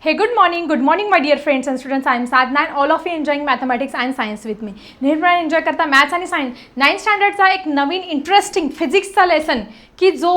Hey, good morning, good morning, my dear friends and students. I am Sadhna and all of you enjoying mathematics and science with me. Nirbhay enjoy करता maths आणि science ninth स्टँडर्डचा एक नवीन interesting फिजिक्सचा lesson की जो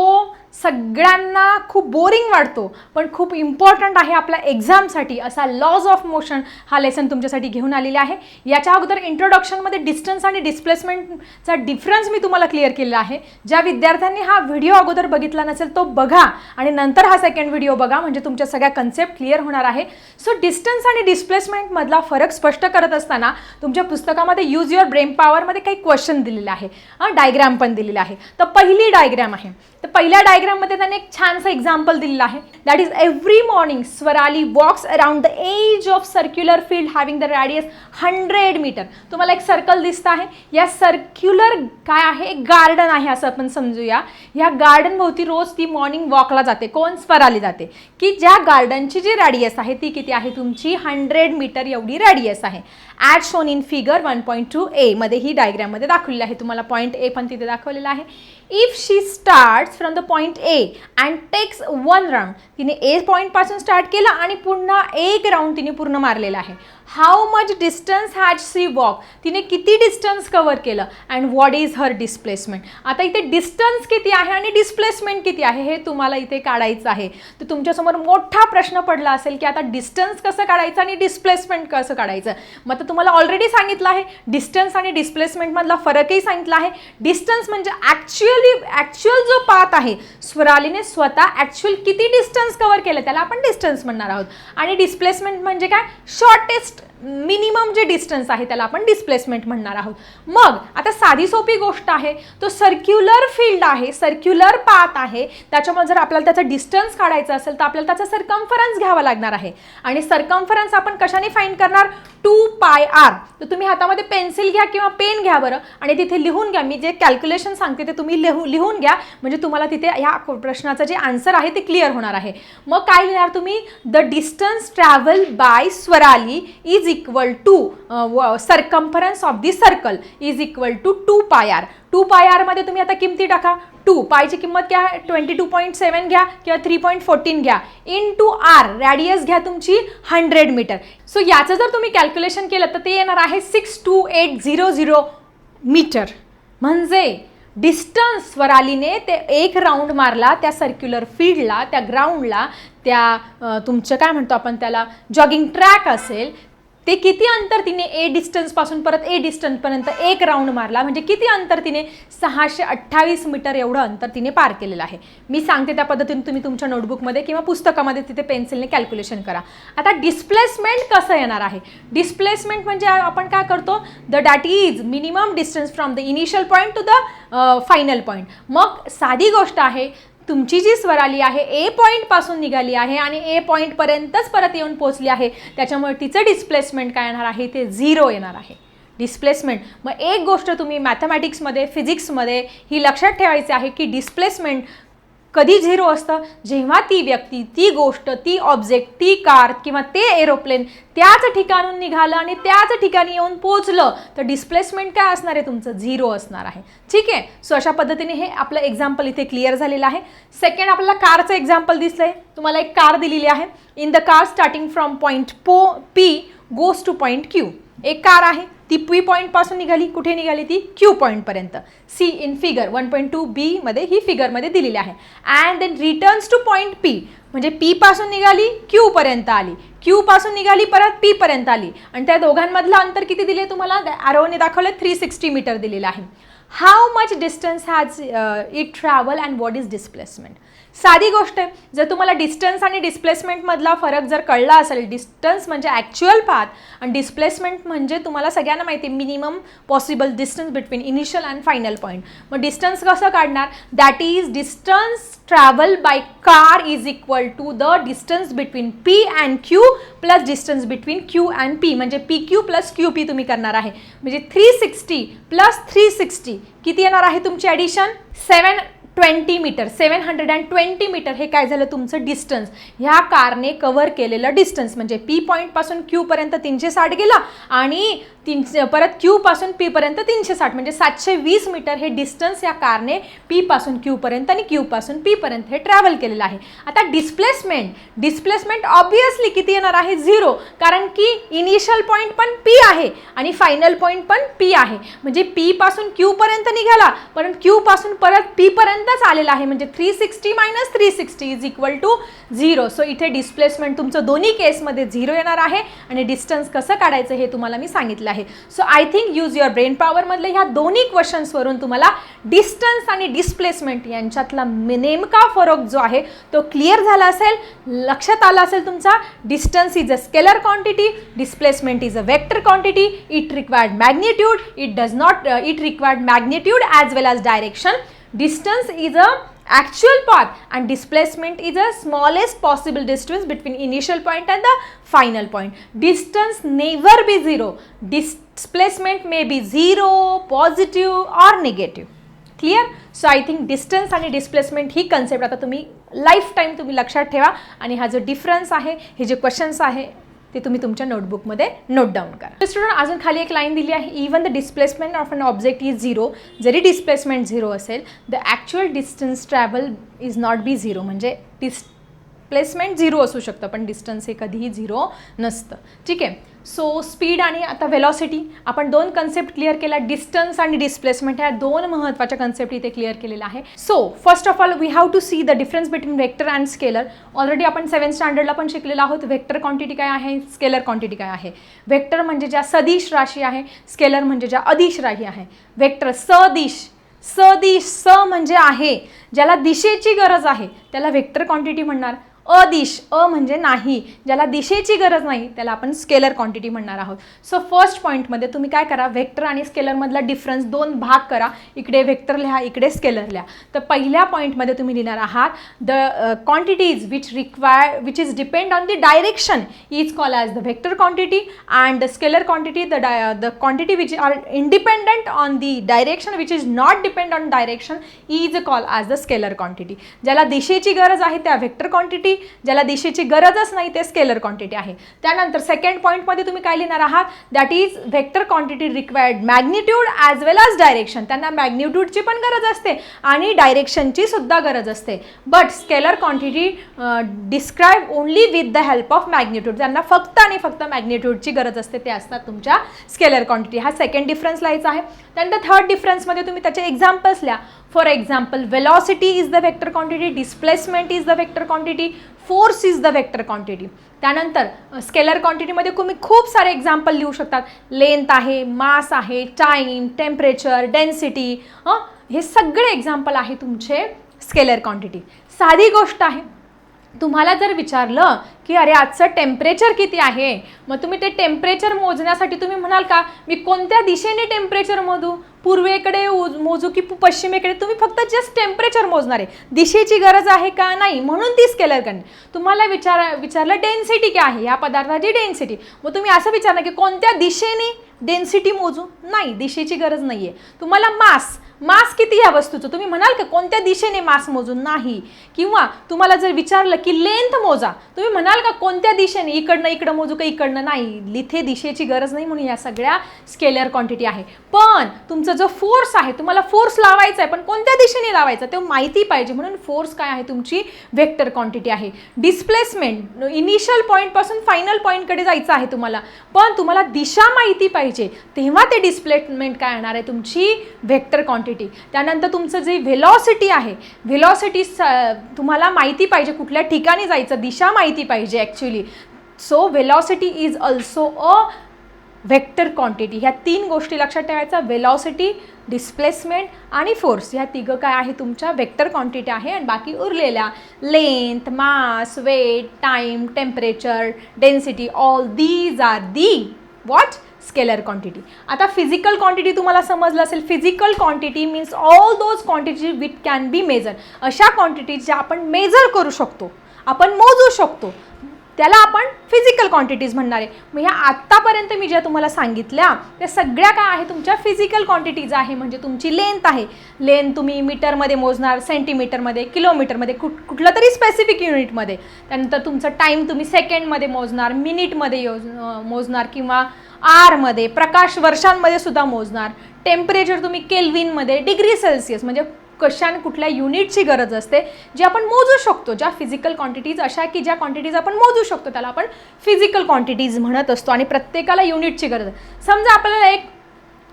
सगळ्यांना खूप boring वाटतो. पण खूप इम्पॉर्टंट आहे आपल्या एक्झामसाठी असा लॉज ऑफ मोशन हा लेसन तुमच्यासाठी घेऊन आलेला आहे. याच्या अगोदर इंट्रोडक्शनमध्ये डिस्टन्स आणि डिस्प्लेसमेंटचा डिफरन्स मी तुम्हाला क्लिअर केलेला आहे. ज्या विद्यार्थ्यांनी हा व्हिडिओ अगोदर बघितला नसेल तो बघा. आणि नंतर हा सेकंड व्हिडिओ बघा म्हणजे तुमच्या सगळ्या कन्सेप्ट क्लिअर होणार आहे. सो डिस्टन्स आणि डिस्प्लेसमेंटमधला फरक स्पष्ट करत असताना तुमच्या पुस्तकामध्ये यूज युअर ब्रेन पॉवरमध्ये काही क्वेश्चन दिलेले आहे. डायग्रॅम पण दिलेला आहे. तर पहिली डायग्रॅम आहे. तर पहिल्या डायग्राममध्ये त्याने एक छानसं एक्झाम्पल दिलेलं आहे. That is every morning Swarali walks around the edge of circular field having the radius hundred metre तुम्हाला एक सर्कल दिसतं आहे. या सर्क्युलर काय आहे? एक गार्डन आहे असं आपण समजूया. या गार्डनभोवती रोज ती मॉर्निंग वॉकला जाते. कोण? स्वराली जाते. की ज्या गार्डनची जी रॅडियस आहे ती किती आहे? तुमची हंड्रेड मीटर एवढी रॅडियस आहे. At shown in figure one point two A मध्ये ही डायग्राममध्ये दाखवलेली आहे. तुम्हाला पॉईंट ए पण तिथे दाखवलेला आहे. If she starts from the point A and takes one round तिने ए पॉईंटपासून स्टार्ट केलं आणि पुन्हा एक राऊंड तिने पूर्ण मारलेला आहे. How much distance has she walk तिने किती डिस्टन्स कवर केलं? And what is her displacement आता इथे डिस्टन्स किती आहे आणि डिस्प्लेसमेंट किती आहे हे तुम्हाला इथे काढायचं आहे. तर तुमच्यासमोर मोठा प्रश्न पडला असेल की आता डिस्टन्स कसं काढायचं आणि डिस्प्लेसमेंट कसं काढायचं? मग तर तुम्हाला ऑलरेडी सांगितलं आहे डिस्टन्स आणि डिस्प्लेसमेंटमधला फरकही सांगितला आहे. डिस्टन्स म्हणजे ॲक्च्युअल ॲक्च्युअल जो पाथ आहे स्वरालीने स्वतः ॲक्च्युअल किती डिस्टन्स कवर केलं त्याला आपण डिस्टन्स म्हणणार आहोत. आणि डिस्प्लेसमेंट म्हणजे काय? शॉर्टेस्ट मिनिमम जे डिस्टन्स आहे त्याला आपण डिस्प्लेसमेंट म्हणणार आहोत. मग आता साधी सोपी गोष्ट आहे तो सर्क्युलर फील्ड आहे सर्क्युलर पाथ आहे त्याच्यामुळे जर आपल्याला त्याचा डिस्टन्स काढायचा असेल तर आपल्याला त्याचा सरकम्फरन्स घ्यावा लागणार आहे. आणि सरकम्फरन्स आपण कशाने फाईंड करणार? टू पाय आर तर तुम्ही हातामध्ये पेन्सिल घ्या किंवा पेन घ्या बरं आणि तिथे लिहून घ्या. मी जे कॅल्क्युलेशन सांगते ते तुम्ही लिहू लिहून घ्या. म्हणजे तुम्हाला तिथे ह्या प्रश्नाचं जे आन्सर आहे ते क्लिअर होणार आहे. मग काय लिहिणार तुम्ही? The distance travel by Swarali is equal to circumference of the circle is equal to to two pi r two आरमध्ये तुम्ही आता किमती टाका. टू पायची किंमत घ्या. ट्वेंटी टू पॉईंट सेवन घ्या किंवा थ्री पॉईंट फोर्टीन घ्या. इन टू आर रॅडियस घ्या तुमची हंड्रेड मीटर सो याचं जर तुम्ही कॅल्क्युलेशन केलं तर ते येणार आहे six two eight zero zero metre म्हणजे डिस्टन्स आलीने ते एक राऊंड मारला त्या सर्क्युलर फील्डला त्या ग्राउंडला त्या तुमचं काय म्हणतो आपण त्याला जॉगिंग ट्रॅक असेल ते किती अंतर तिने ए डिस्टन्सपासून परत ए डिस्टन्सपर्यंत एक राऊंड मारला? म्हणजे किती अंतर तिने सहाशे अठ्ठावीस मीटर एवढं अंतर तिने पार केलेलं आहे? मी सांगते त्या पद्धतीने तुम्ही तुमच्या नोटबुकमध्ये किंवा पुस्तकामध्ये तिथे पेन्सिलने कॅल्क्युलेशन करा. आता डिस्प्लेसमेंट कसं येणार आहे? डिस्प्लेसमेंट म्हणजे आपण काय करतो? The that is minimum distance from the initial point to the final point मग साधी गोष्ट आहे तुमची जी स्वराली आहे ए पॉईंटपासून निघाली आहे आणि ए पॉईंटपर्यंतच परत येऊन पोचली आहे. त्याच्यामुळे तिचं डिस्प्लेसमेंट काय येणार आहे? ते झिरो येणार आहे. डिस्प्लेसमेंट मग एक गोष्ट तुम्ही मॅथमॅटिक्समध्ये फिजिक्समध्ये ही लक्षात ठेवायची आहे की डिस्प्लेसमेंट कधी झिरो असतं? जेव्हा ती व्यक्ती ती गोष्ट ती ऑब्जेक्ट ती कार किंवा ते एरोप्लेन त्याच ठिकाणून निघालं आणि त्याच ठिकाणी येऊन पोचलं तर डिस्प्लेसमेंट काय असणार आहे तुमचं? झिरो असणार आहे. ठीक आहे? सो अशा पद्धतीने हे आपलं एक्झाम्पल इथे क्लिअर झालेलं आहे. सेकंड आपल्याला कारचं एक्झाम्पल दिसलं आहे तुम्हाला एक कार दिलेली आहे. In the car starting from point p p goes to point q एक कार आहे. ती पी पॉईंटपासून निघाली. कुठे निघाली ती? क्यू पॉईंटपर्यंत see in figure one point two बीमध्ये ही फिगरमध्ये दिलेली आहे. And then returns to point p म्हणजे पीपासून निघाली क्यूपर्यंत आली. क्यूपासून निघाली परत पीपर्यंत आली. आणि त्या दोघांमधलं अंतर किती दिले तुम्हाला? ॲरोने दाखवलं थ्री सिक्स्टी मीटर दिलेलं आहे. How much distance has it travel and what is displacement साधी गोष्ट आहे जर तुम्हाला डिस्टन्स आणि डिस्प्लेसमेंटमधला फरक जर कळला असेल डिस्टन्स म्हणजे ॲक्च्युअल पाथ आणि डिस्प्लेसमेंट म्हणजे तुम्हाला सगळ्यांना माहिती आहे minimum possible distance between initial and final point मग डिस्टन्स कसं काढणार? That is distance travel by car is equal to the distance between p and q plus distance between q and p म्हणजे p q plus q p तुम्ही करणार आहे. म्हणजे three sixty plus three sixty किती येणार आहे तुमची addition seven twenty metre seven hundred and twenty metre हे काय झालं तुमचं डिस्टन्स ह्या कारने कव्हर केलेलं डिस्टन्स म्हणजे पी पॉईंटपासून क्यूपर्यंत तीनशे साठ गेला आणि तीनशे परत क्यूपासून पीपर्यंत तीनशे साठ म्हणजे सातशे वीस मीटर हे डिस्टन्स या कारने पीपासून क्यूपर्यंत आणि क्यूपासून पीपर्यंत हे ट्रॅव्हल केलेलं आहे. आता डिस्प्लेसमेंट डिस्प्लेसमेंट ऑब्वियसली किती येणार आहे? झिरो कारण की इनिशियल पॉईंट पण पी आहे आणि फायनल पॉईंट पण पी आहे. म्हणजे पीपासून क्यूपर्यंत निघाला पण क्यूपासून परत पीपर्यंत पीपर्यंतच आलेला आहे. म्हणजे three sixty minus three sixty is equal to zero so इथे डिस्प्लेसमेंट तुमचं दोन्ही केसमध्ये झिरो येणार आहे आणि डिस्टन्स कसं काढायचं हे तुम्हाला मी सांगितलं आहे. So I think use your brain पॉवरमधले ह्या दोन्ही क्वेश्चन्सवरून तुम्हाला डिस्टन्स आणि डिस्प्लेसमेंट यांच्यातला नेमका फरक जो आहे तो क्लिअर झाला असेल. लक्षात आला असेल तुमचा distance is a scalar quantity displacement is a vector quantity it required magnitude it does not it required magnitude as well as direction distance is a actual path and displacement is a smallest possible distance between initial point and the final point distance never be zero displacement may be zero positive or negative clear so I think distance आणि displacement ही concept आता तुम्ही life time तुम्ही लक्षात ठेवा. आणि हा जो डिफरन्स आहे हे जे क्वेश्चन्स आहे ते तुम्ही तुमच्या नोटबुकमध्ये नोट डाऊन करा. स्टुडंट अजून खाली एक लाईन दिली आहे even the displacement of an object is zero जरी डिस्प्लेसमेंट झिरो असेल the actual distance travel is not be zero म्हणजे प्लेसमेंट झिरो असू शकतं पण डिस्टन्स हे कधीही झिरो नसतं. ठीक आहे? सो स्पीड आणि आता वेलॉसिटी आपण दोन कन्सेप्ट क्लिअर केला डिस्टन्स आणि डिस्प्लेसमेंट ह्या दोन महत्त्वाच्या कन्सेप्ट इथे क्लिअर केलेल्या आहे. So first of all we have to see the difference between vector and scalar already आपण सेवन स्टँडर्डला पण शिकलेलो आहोत. वेक्टर क्वांटिटी काय आहे? स्केलर क्वांटिटी काय आहे? वेक्टर म्हणजे ज्या सदिश राशी आहे स्केलर म्हणजे ज्या अदिश राशी आहे. वेक्टर सदिश सदिश स म्हणजे आहे. ज्याला दिशेची गरज आहे त्याला वेक्टर क्वांटिटी म्हणणार. अदिश अ म्हणजे नाही ज्याला दिशेची गरज नाही त्याला आपण स्केलर क्वांटिटी म्हणणार आहोत. सो फर्स्ट पॉईंटमध्ये तुम्ही काय करा व्हेक्टर आणि स्केलरमधला डिफरन्स दोन भाग करा इकडे व्हेक्टर लिहा इकडे स्केलर लिहा. तर पहिल्या पॉईंटमध्ये तुम्ही लिहिणार आहात the quantities which require which is depend on the direction is call as the vector quantity and the scalar quantity the di the quantity which are independent on the direction which is not depend on direction is call as the scalar quantity ज्याला दिशेची गरज आहे त्या vector quantity ज्याला दिशेची गरजच नाही ते scalar quantity आहे. त्यानंतर सेकंड पॉईंटमध्ये तुम्ही काय लिहिणार आहात? That is vector quantity required magnitude as well as direction त्यांना मॅग्निट्यूडची पण गरज असते आणि डायरेक्शनची सुद्धा गरज असते. But scalar quantity describe only with the help of magnitude त्यांना फक्त आणि फक्त मॅग्निट्यूडची गरज असते ते असतात तुमच्या स्केलर क्वांटिटी हा सेकंड डिफरन्स लिहायचा आहे. त्यानंतर थर्ड डिफरन्समध्ये तुम्ही त्याचे एक्झाम्पल्स लिहा. For example velocity is the vector quantity displacement is the vector quantity force is the vector quantity. त्यानंतर स्केलर क्वांटिटीमध्ये तुम्ही खूप सारे एक्झाम्पल लिहू शकतात. लेंथ आहे मास आहे टाईम टेम्परेचर डेन्सिटी हे सगळे एक्झाम्पल आहे तुमचे स्केलर क्वांटिटी. साधी गोष्ट आहे तुम्हाला जर विचारलं की अरे आजचं टेम्परेचर किती आहे? मग तुम्ही ते टेम्परेचर मोजण्यासाठी तुम्ही म्हणाल का मी कोणत्या दिशेने टेम्परेचर मोजू? पूर्वेकडे उज- मोजू की पश्चिमेकडे? तुम्ही फक्त जस्ट टेम्परेचर मोजणार. आहे दिशेची गरज आहे का नाही? म्हणून ती स्केलर करणे तुम्हाला विचार विचारलं डेन्सिटी काय आहे? या पदार्थाची डेन्सिटी मग तुम्ही असं विचारणार की कोणत्या दिशेने डेन्सिटी मोजू? नाही दिशेची गरज नाही आहे तुम्हाला मास मास किती या वस्तूचं? तुम्ही म्हणाल का कोणत्या दिशेने मास मोजून नाही. किंवा तुम्हाला जर विचारलं की लेंथ मोजा तुम्ही म्हणाल का कोणत्या दिशेने? इकडनं इकडं मोजू का इकडनं? नाही इथे दिशेची गरज नाही म्हणून या सगळ्या स्केलर क्वांटिटी आहे. पण तुमचा जो फोर्स आहे तुम्हाला फोर्स लावायचा आहे पण कोणत्या दिशेने लावायचा? ते माहिती पाहिजे. म्हणून फोर्स काय आहे? तुमची व्हेक्टर क्वांटिटी आहे. डिस्प्लेसमेंट इनिशियल पॉईंटपासून फायनल पॉईंटकडे जायचं आहे तुम्हाला. पण तुम्हाला दिशा माहिती पाहिजे. तेव्हा ते डिस्प्लेसमेंट काय येणार आहे तुमची व्हेक्टर क्वांटिटी त्यानंतर तुमचं जे व्हेलॉसिटी आहे व्हेलॉसिटी तुम्हाला माहिती पाहिजे कुठल्या ठिकाणी जायचं दिशा माहिती पाहिजे actually so velocity is also a vector quantity ह्या तीन गोष्टी लक्षात ठेवायच्या वेलॉसिटी डिस्प्लेसमेंट आणि फोर्स ह्या तिघं काय आहे तुमच्या व्हेक्टर क्वांटिटी आहे आणि बाकी उरलेल्या length mass weight time temperature density all these are the what scalar quantity आता फिजिकल क्वांटिटी तुम्हाला समजलं असेल. Physical quantity means all those quantity with can be measure अशा क्वांटिटी ज्या आपण मेजर करू शकतो आपण मोजू शकतो त्याला आपण फिजिकल क्वांटिटीज म्हणणार आहे. मग ह्या आत्तापर्यंत मी ज्या तुम्हाला सांगितल्या त्या सगळ्या काय आहे? तुमच्या फिजिकल क्वांटिटीज आहे म्हणजे तुमची लेंथ आहे. लेंथ तुम्ही मीटरमध्ये मोजणार सेंटीमीटरमध्ये किलोमीटरमध्ये कुठ कुठलं तरी स्पेसिफिक युनिटमध्ये त्यानंतर तुमचं टाईम तुम्ही सेकंडमध्ये मोजणार मिनिटमध्ये योज मोजणार किंवा आरमध्ये प्रकाश वर्षांमध्ये सुद्धा मोजणार. टेम्परेचर तुम्ही केल्विनमध्ये डिग्री सेल्सिअस म्हणजे कशाने कुठल्या युनिटची गरज असते जे आपण मोजू शकतो. ज्या फिजिकल क्वांटिटीज अशा की ज्या क्वांटिटीज आपण मोजू शकतो त्याला आपण फिजिकल क्वांटिटीज म्हणत असतो आणि प्रत्येकाला युनिटची गरज आहे. समजा आपल्याला एक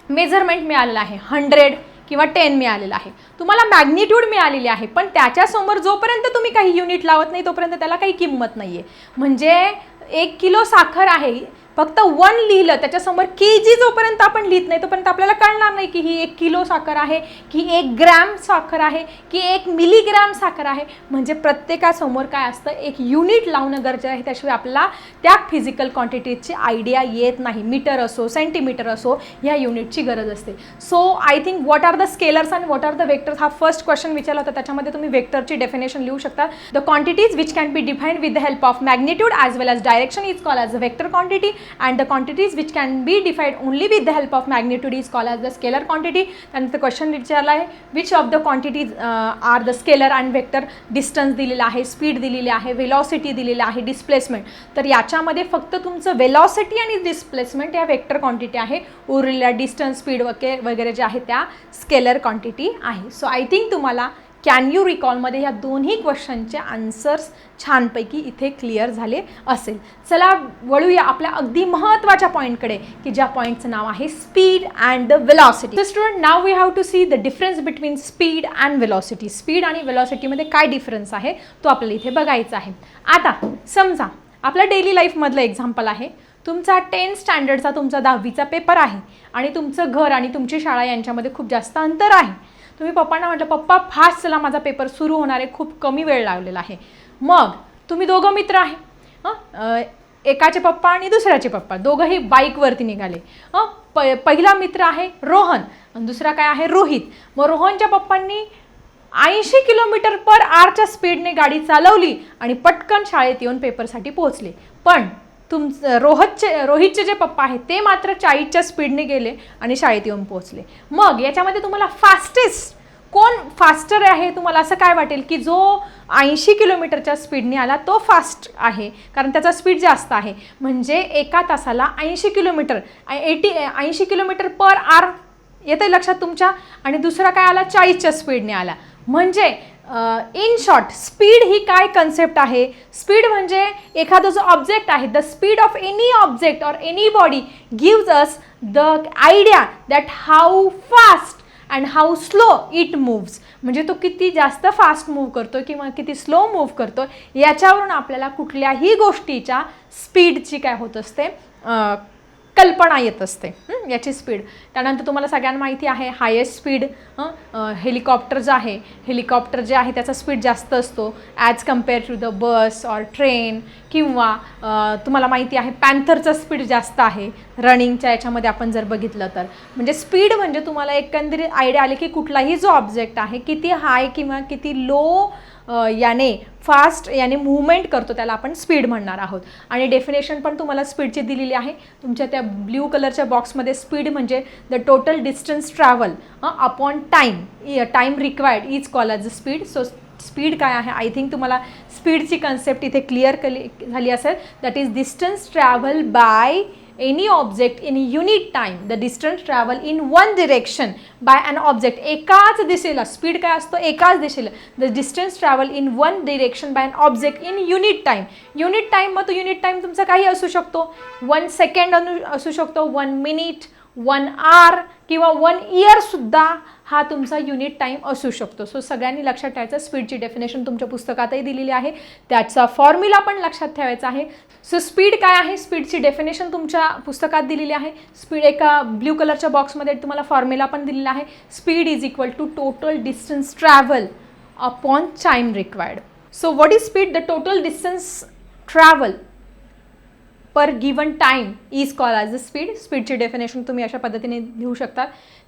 मेजरमेंट मिळालेलं आहे हंड्रेड किंवा टेन मिळालेलं आहे. तुम्हाला मॅग्निट्यूड मिळालेली आहे पण त्याच्यासमोर जोपर्यंत तुम्ही काही युनिट लावत नाही तोपर्यंत त्याला काही किंमत नाही आहे म्हणजे एक किलो साखर आहे फक्त वन लिहिलं त्याच्यासमोर के जी जोपर्यंत आपण लिहित नाही तोपर्यंत आपल्याला कळणार नाही की ही एक किलो साखर आहे की एक ग्रॅम साखर आहे की एक मिलीग्रॅम साखर आहे. म्हणजे प्रत्येकासमोर काय असतं एक युनिट लावणं गरजेचं आहे. त्याशिवाय आपल्याला त्या फिजिकल क्वांटिटीजची आयडिया येत नाही. मीटर असो सेंटीमीटर असो ह्या युनिटची गरज असते. So I think what are the scalars and what are the vectors हा फर्स्ट क्वेश्चन विचारला होता. त्याच्यामध्ये तुम्ही वेक्टरची डेफिनेशन लिहू शकता. The quantities which can be define with the help of magnitude as well as direction is call as a vector quantity and the quantities which can be defined only with the help of magnitude is call as the scalar quantity त्यानंतर question विचारला आहे which of the quantities are the scalar and vector distance दिलेला आहे speed दिलेली आहे velocity दिलेली आहे displacement तर याच्यामध्ये फक्त तुमचं वेलॉसिटी आणि डिस्प्लेसमेंट या वेक्टर क्वांटिटी आहे. उरलेल्या डिस्टन्स स्पीड वगैरे वगैरे जे आहे त्या स्केलर क्वांटिटी आहे. सो आय थिंक तुम्हाला कॅन यू रिकॉलमध्ये ह्या दोन्ही क्वेश्चनचे आन्सर्स छानपैकी इथे क्लिअर झाले असेल. चला वळूया आपल्या अगदी महत्त्वाच्या पॉईंटकडे की ज्या पॉईंटचं नाव आहे speed and the velocity student now we have to see the difference between speed and velocity speed आणि वेलॉसिटीमध्ये काय डिफरन्स आहे तो आपल्याला इथे बघायचा आहे. आता समजा आपल्या डेली लाईफमधलं एक्झाम्पल आहे. तुमचा टेन्थ स्टँडर्डचा तुमचा दहावीचा पेपर आहे. आणि तुमचं घर आणि तुमची शाळा यांच्यामध्ये खूप जास्त अंतर आहे. तुम्ही पप्पांना म्हटलं पप्पा फास्ट चला माझा पेपर सुरू होणार आहे. खूप कमी वेळ लागलेला आहे. मग तुम्ही दोघं मित्र आहे. हं? एकाचे पप्पा आणि दुसऱ्याचे पप्पा. दोघंही बाईकवरती निघाले. हं? प पहिला मित्र आहे रोहन. आणि दुसरा काय आहे? रोहित. मग रोहनच्या पप्पांनी ऐंशी किलोमीटर पर आरच्या स्पीडने गाडी चालवली आणि पटकन शाळेत येऊन पेपरसाठी पोहोचले. पण तुम रोहतचे रोहितचे जे पप्पा आहेत ते मात्र चाळीसच्या स्पीडने गेले आणि शाळेत येऊन पोहोचले. मग याच्यामध्ये तुम्हाला फास्टेस्ट कोण फास्टर आहे तुम्हाला असं काय वाटेल की जो ऐंशी किलोमीटरच्या स्पीडने आला तो फास्ट आहे. कारण त्याचा स्पीड जास्त आहे. म्हणजे एका तासाला ऐंशी किलोमीटर एटी ऐंशी किलोमीटर पर आर येते लक्षात तुमच्या? आणि दुसरा काय आला? चाळीसच्या स्पीडने आला. म्हणजे इन शॉर्ट स्पीड ही काय कन्सेप्ट आहे? स्पीड म्हणजे एखादा जो ऑब्जेक्ट आहे the speed of any object or any body gives us the idea that how fast and how slow it moves म्हणजे तो किती जास्त फास्ट मूव्ह करतो किंवा किती स्लो मूव्ह करतो याच्यावरून आपल्याला कुठल्याही गोष्टीच्या स्पीडची काय होत असते? कल्पना येत असते. याची स्पीड त्यानंतर तुम्हाला सगळ्यांना माहिती आहे हायेस्ट स्पीड हेलिकॉप्टर जे आहे हेलिकॉप्टर जे आहे त्याचा स्पीड जास्त असतो. As compare to the bus or train किंवा तुम्हाला माहिती आहे पॅन्थरचा स्पीड जास्त आहे. रनिंगच्या याच्यामध्ये आपण जर बघितलं तर. म्हणजे स्पीड म्हणजे तुम्हाला एकंदरीत आयडिया आली की कुठलाही जो ऑब्जेक्ट आहे किती हाय किंवा किती लो याने फास्ट याने मूवमेंट करतो त्याला आपण स्पीड म्हणणार आहोत. आणि डेफिनेशन पण तुम्हाला स्पीडची दिलेली आहे. तुमच्या त्या ब्ल्यू कलरच्या बॉक्समध्ये स्पीड म्हणजे the total distance travel upon time time required is call as a speed so speed काय आहे? आय थिंक तुम्हाला स्पीडची कन्सेप्ट इथे क्लिअर कली झाली असेल. That is distance travel by any object in unit time the distance travel in one direction by an object एकाच दिशेला speed काय असतो? एकाच दिशेला. The distance travel in one direction by an object in unit time unit time मग तो unit time तुमचा काही असू शकतो. वन सेकंड असू शकतो. वन मिनिट वन आर किंवा वन इयरसुद्धा हा तुमचा युनिट टाईम असू शकतो. सो सगळ्यांनी लक्षात ठेवायचं स्पीडची डेफिनेशन तुमच्या पुस्तकातही दिलेली आहे. त्याचा फॉर्म्युला पण लक्षात ठेवायचा आहे. सो स्पीड काय आहे? स्पीडची डेफिनेशन तुमच्या पुस्तकात दिलेली आहे. स्पीड एका ब्ल्यू कलरच्या बॉक्समध्ये तुम्हाला फॉर्म्युला पण दिलेला आहे. Speed is equal to total distance travel upon time required so what is speed the total distance travel per given time is call as a speed. स्पीडची definition तुम्ही अशा पद्धतीने लिहू शकता.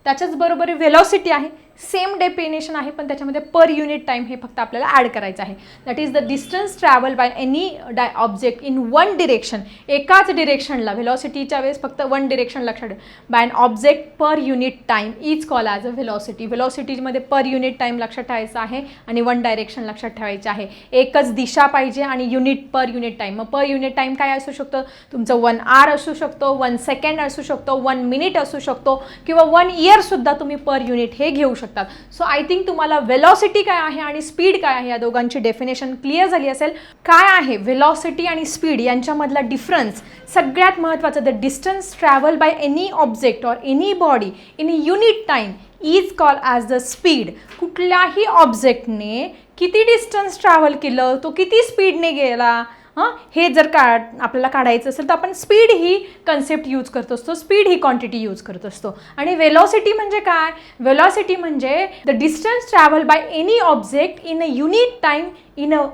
त्याच्याच बरोबर व्हेलॉसिटी आहे. सेम डेफिनेशन आहे पण त्याच्यामध्ये पर युनिट टाईम हे फक्त आपल्याला ॲड करायचं आहे. That is the distance travel by any di object in one direction एकाच डिरेक्शनला व्हेलॉसिटीच्या वेळेस फक्त वन डिरेक्शन लक्षात ठेव. By an object per unit time is call as a velocity व्हेलॉसिटीमध्ये per unit time लक्षात ठेवायचं आहे आणि वन डायरेक्शन लक्षात ठेवायचे आहे. एकच दिशा पाहिजे आणि युनिट पर युनिट टाईम मग पर युनिट टाईम काय असू शकतं? तुमचं वन आर असू शकतो वन सेकंड असू शकतो वन मिनिट असू शकतो किंवा वन इयरसुद्धा तुम्ही पर युनिट हे घेऊ शकता. शकतात. सो आय थिंक तुम्हाला वेलॉसिटी काय आहे आणि स्पीड काय आहे या दोघांची डेफिनेशन क्लिअर झाली असेल. काय आहे वेलॉसिटी आणि स्पीड यांच्यामधला डिफरन्स सगळ्यात महत्त्वाचं the distance travel by any object or any body in unit time is call as the speed कुठल्याही ऑब्जेक्टने किती डिस्टन्स ट्रॅव्हल केलं तो किती स्पीडने गेला? हां हे जर का आपल्याला काढायचं असेल तर आपण स्पीड ही कन्सेप्ट यूज करत असतो. स्पीड ही क्वांटिटी यूज करत असतो. आणि वेलॉसिटी म्हणजे काय? वेलॉसिटी म्हणजे the distance travel by any object in a unit time in a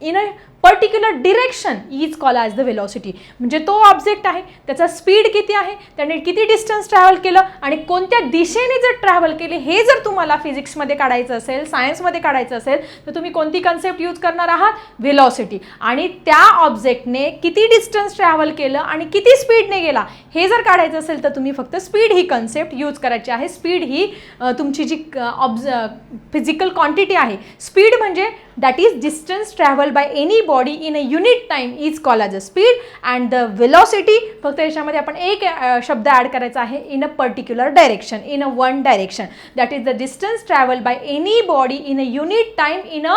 in a particular direction is call as the velocity म्हणजे तो ऑब्जेक्ट आहे त्याचा स्पीड किती आहे त्याने किती डिस्टन्स ट्रॅव्हल केलं आणि कोणत्या दिशेने जर ट्रॅव्हल केले हे जर तुम्हाला फिजिक्समध्ये काढायचं असेल सायन्समध्ये काढायचं असेल तर तुम्ही कोणती कन्सेप्ट यूज करणार आहात? वेलॉसिटी आणि त्या ऑब्जेक्टने किती डिस्टन्स ट्रॅव्हल केलं आणि किती स्पीडने गेला हे जर काढायचं असेल तर तुम्ही फक्त स्पीड ही कन्सेप्ट यूज करायची आहे. स्पीड ही तुमची जी ऑब्ज फिजिकल क्वांटिटी आहे. स्पीड म्हणजे that is distance travel by any body body in a unit time is call as a speed and the velocity फक्त याच्यामध्ये आपण एक शब्द ॲड करायचा आहे in a particular direction in a one direction that is the distance travel by any body in a unit time in a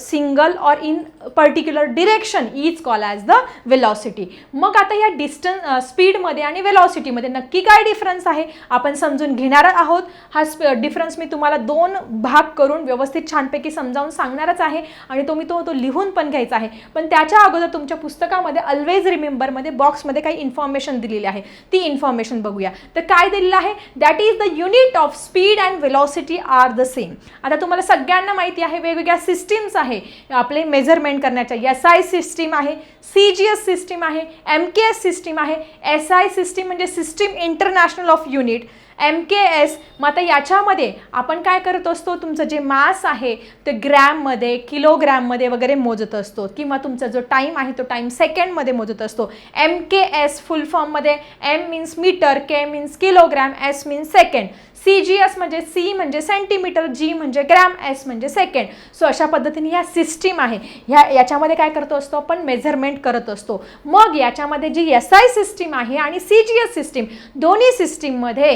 single or in particular direction is call as the velocity मग आता या distance स्पीडमध्ये आणि वेलॉसिटीमध्ये नक्की काय difference आहे? आपण समजून घेणार आहोत. हा स्प डिफरन्स मी तुम्हाला दोन भाग करून व्यवस्थित छानपैकी समजावून सांगणारच आहे आणि तो मी तो तो लिहून पण घ्यायचा आहे. पण त्याच्या अगोदर तुमच्या पुस्तकामध्ये ऑलवेज रिमेंबरमध्ये बॉक्समध्ये काही इन्फॉर्मेशन दिलेली आहे. ती इन्फॉर्मेशन बघूया. तर काय दिलेलं आहे? That is the unit of speed and velocity are the same आता तुम्हाला सगळ्यांना माहिती आहे वेगवेगळ्या सिस्टम सिस्टीम्स आहे. आपले मेजरमेंट करण्याच्या एस आय सिस्टीम आहे सी जी एस सिस्टीम आहे एम के एस सिस्टीम आहे. एस आय सिस्टीम म्हणजे system international of unit. M K S मग आता याच्यामध्ये आपण काय करत असतो? तुमचं जे मास आहे ते ग्रॅममध्ये किलोग्रॅममध्ये वगैरे मोजत असतो. किंवा तुमचा जो टाईम आहे तो टाईम सेकंडमध्ये मोजत असतो. एम के एस फुल फॉर्ममध्ये M means metre K means kilogram S means second C G S म्हणजे सी म्हणजे सेंटीमीटर जी म्हणजे ग्रॅम एस म्हणजे सेकंड सो अशा पद्धतीने ह्या सिस्टीम आहे. ह्या याच्यामध्ये काय करतो असतो आपण? मेझरमेंट करत असतो. मग याच्यामध्ये जी एस आय सिस्टीम आहे आणि सी जी एस सिस्टीम दोन्ही सिस्टीममध्ये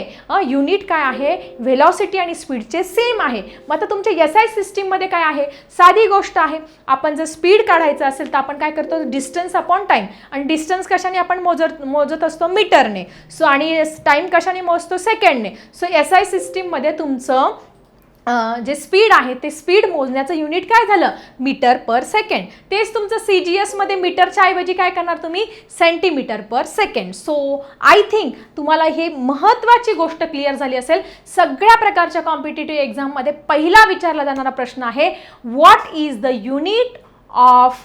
युनिट काय आहे? व्हेलॉसिटी आणि स्पीडचे सेम आहे. मग आता तुमच्या एस आय सिस्टीममध्ये काय आहे? साधी गोष्ट आहे. आपण जर स्पीड काढायचं असेल तर आपण काय करतो? डिस्टन्स अपॉन टाईम आणि डिस्टन्स कशाने आपण मोजत मोजत असतो? मीटरने सो आणि टाईम कशाने मोजतो? सेकंडने सो एस आय सिस्टीममध्ये तुमचं जे स्पीड आहे ते स्पीड मोजण्याचं युनिट काय झालं? मीटर पर सेकंड तेच तुमचं सी जी एसमध्ये मीटरच्या ऐवजी काय करणार तुम्ही? Centimetre per second so I think तुम्हाला हे महत्त्वाची गोष्ट क्लिअर झाली असेल. सगळ्या प्रकारच्या कॉम्पिटेटिव्ह एक्झाममध्ये पहिला विचारला जाणारा प्रश्न आहे what is the unit of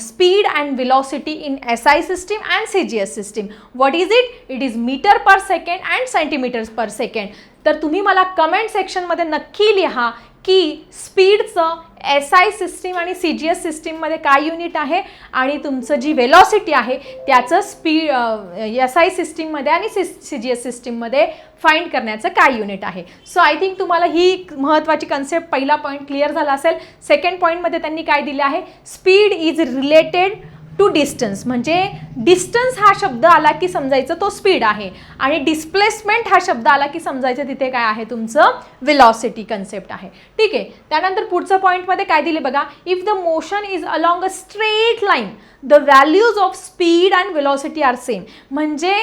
speed and velocity in S I system and C G S system what is it it is metre per second and centimetres per second तर तुम्ही मला कमेंट सेक्शनमध्ये नक्की लिहा की स्पीडचं एस आय सिस्टीम आणि C G S सिस्टीममध्ये काय युनिट आहे आणि तुमचं जी वेलॉसिटी आहे त्याचं स्पीड एस आय सिस्टीममध्ये आणि सी सी जी एस सिस्टीममध्ये फाइंड करण्याचं काय युनिट आहे. सो आय थिंक तुम्हाला ही महत्त्वाची कन्सेप्ट पहिला पॉईंट क्लिअर झाला असेल. सेकंड पॉईंटमध्ये त्यांनी काय दिलं आहे? Speed is related to distance म्हणजे डिस्टन्स हा शब्द आला की समजायचं तो स्पीड आहे. आणि डिस्प्लेसमेंट हा शब्द आला की समजायचं तिथे काय आहे तुमचं विलॉसिटी कन्सेप्ट आहे. ठीक आहे? त्यानंतर पुढचं पॉईंटमध्ये काय दिले बघा? If the motion is along a straight line the values of speed and velocity are same म्हणजे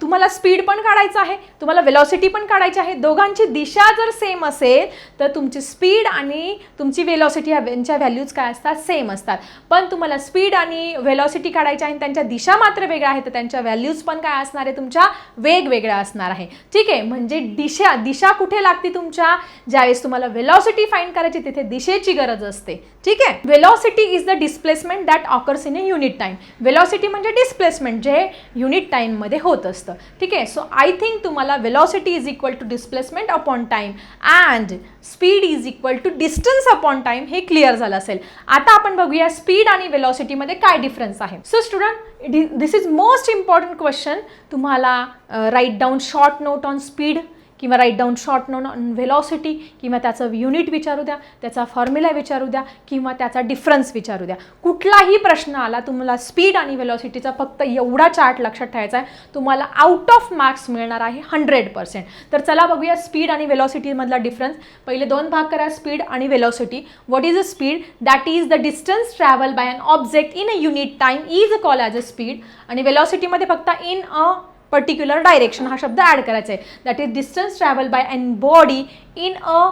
तुम्हाला स्पीड पण काढायचं आहे तुम्हाला वेलॉसिटी पण काढायची आहे. दोघांची दिशा जर सेम असेल तर तुमची स्पीड आणि तुमची वेलॉसिटी यांच्या व्हॅल्यूज काय असतात? सेम असतात. पण तुम्हाला स्पीड आणि वेलॉसिटी काढायची आहे आणि त्यांच्या दिशा मात्र वेगळ्या आहेत तर त्यांच्या व्हॅल्यूज पण काय असणार आहे? तुमच्या वेगवेगळ्या असणार आहे. ठीक आहे? म्हणजे दिशा दिशा कुठे लागते तुमच्या? ज्यावेळेस तुम्हाला वेलॉसिटी फाईंड करायची तिथे दिशेची गरज असते. ठीक आहे? Velocity is the displacement that occurs in a unit time velocity म्हणजे डिस्प्लेसमेंट जे युनिट टाईममध्ये होतं. असतं. ठीक आहे? सो आय थिंक तुम्हाला velocity is equal to displacement upon time and speed is equal to distance upon time हे clear झालं असेल. आता आपण बघूया स्पीड आणि वेलॉसिटीमध्ये काय डिफरन्स आहे. So student this is most important question तुम्हाला write down short note on speed किंवा write down short note on velocity किंवा त्याचं युनिट विचारू द्या त्याचा फॉर्म्युला विचारू द्या किंवा त्याचा डिफरन्स विचारू द्या. कुठलाही प्रश्न आला तुम्हाला स्पीड आणि व्हेलॉसिटीचा फक्त एवढा चार्ट लक्षात ठेवायचा आहे तुम्हाला आउट ऑफ मार्क्स मिळणार आहे हंड्रेड पर्सेंट तर चला बघूया स्पीड आणि व्हेलॉसिटीमधला डिफरन्स पहिले दोन भाग करा स्पीड आणि velocity what is a speed that is the distance travel by an object in a unit time is a call as a speed आणि व्हेलॉसिटीमध्ये फक्त इन अ पर्टिक्युलर डायरेक्शन हा शब्द ॲड करायचा आहे. That is distance travel by and body in a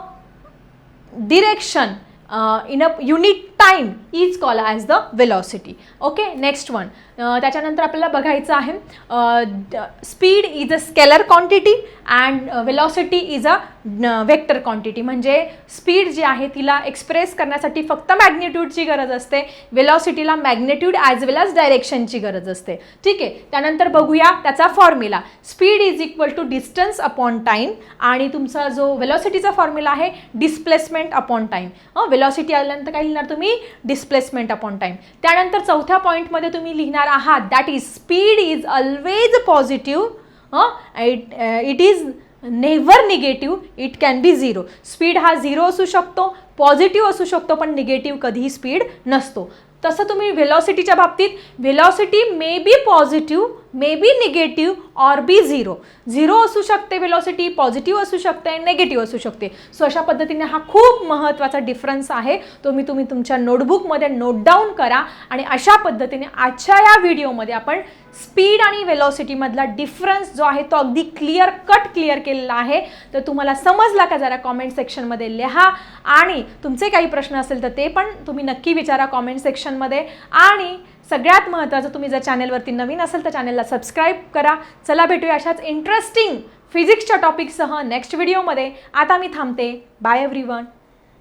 direction in a unit time is call as the velocity okay next one त्याच्यानंतर आपल्याला बघायचं आहे speed is a scalar quantity and velocity is a vector quantity म्हणजे speed जी आहे तिला express करण्यासाठी फक्त मॅग्नेट्यूडची गरज असते. वेलॉसिटीला मॅग्नेट्यूड ॲज वेल ॲज डायरेक्शनची गरज असते. ठीक आहे? त्यानंतर बघूया त्याचा formula speed is equal to distance upon time आणि तुमचा जो वेलॉसिटीचा फॉर्म्युला आहे डिस्प्लेसमेंट अपॉन टाईम वेलॉसिटी आल्यानंतर काय लिहिणार तुम्ही? डिस्प्लेसमेंट अपॉन टाईम त्यानंतर चौथ्या पॉईंटमध्ये तुम्ही लिहिणार आहात that is speed is always positive it it is never negative it can be zero speed हा झिरो असू शकतो पॉझिटिव्ह असू शकतो पण निगेटिव्ह कधीही स्पीड नसतो. तसं तुम्ही व्हेलॉसिटीच्या बाबतीत velocity may be positive may be negative or be zero zero असू शकते वेलॉसिटी पॉझिटिव्ह असू शकते नेगेटिव्ह असू शकते. सो अशा पद्धतीने हा खूप महत्त्वाचा डिफरन्स आहे. तो मी तुम्ही तुमच्या नोटबुकमध्ये नोट डाऊन करा आणि अशा पद्धतीने आजच्या या व्हिडिओमध्ये आपण स्पीड आणि वेलॉसिटीमधला डिफरन्स जो आहे तो अगदी क्लिअर कट क्लिअर केलेला आहे. तर तुम्हाला समजला का जरा कॉमेंट सेक्शनमध्ये लिहा. आणि तुमचे काही प्रश्न असेल तर ते पण तुम्ही नक्की विचारा कॉमेंट सेक्शनमध्ये आणि सगळ्यात महत्त्वाचं तुम्ही जर चॅनेलवरती नवीन असेल तर चॅनेलला सबस्क्राईब करा. चला भेटूया अशाच इंटरेस्टिंग फिजिक्सच्या टॉपिकसह नेक्स्ट व्हिडिओमध्ये आता मी थांबते. Bye every one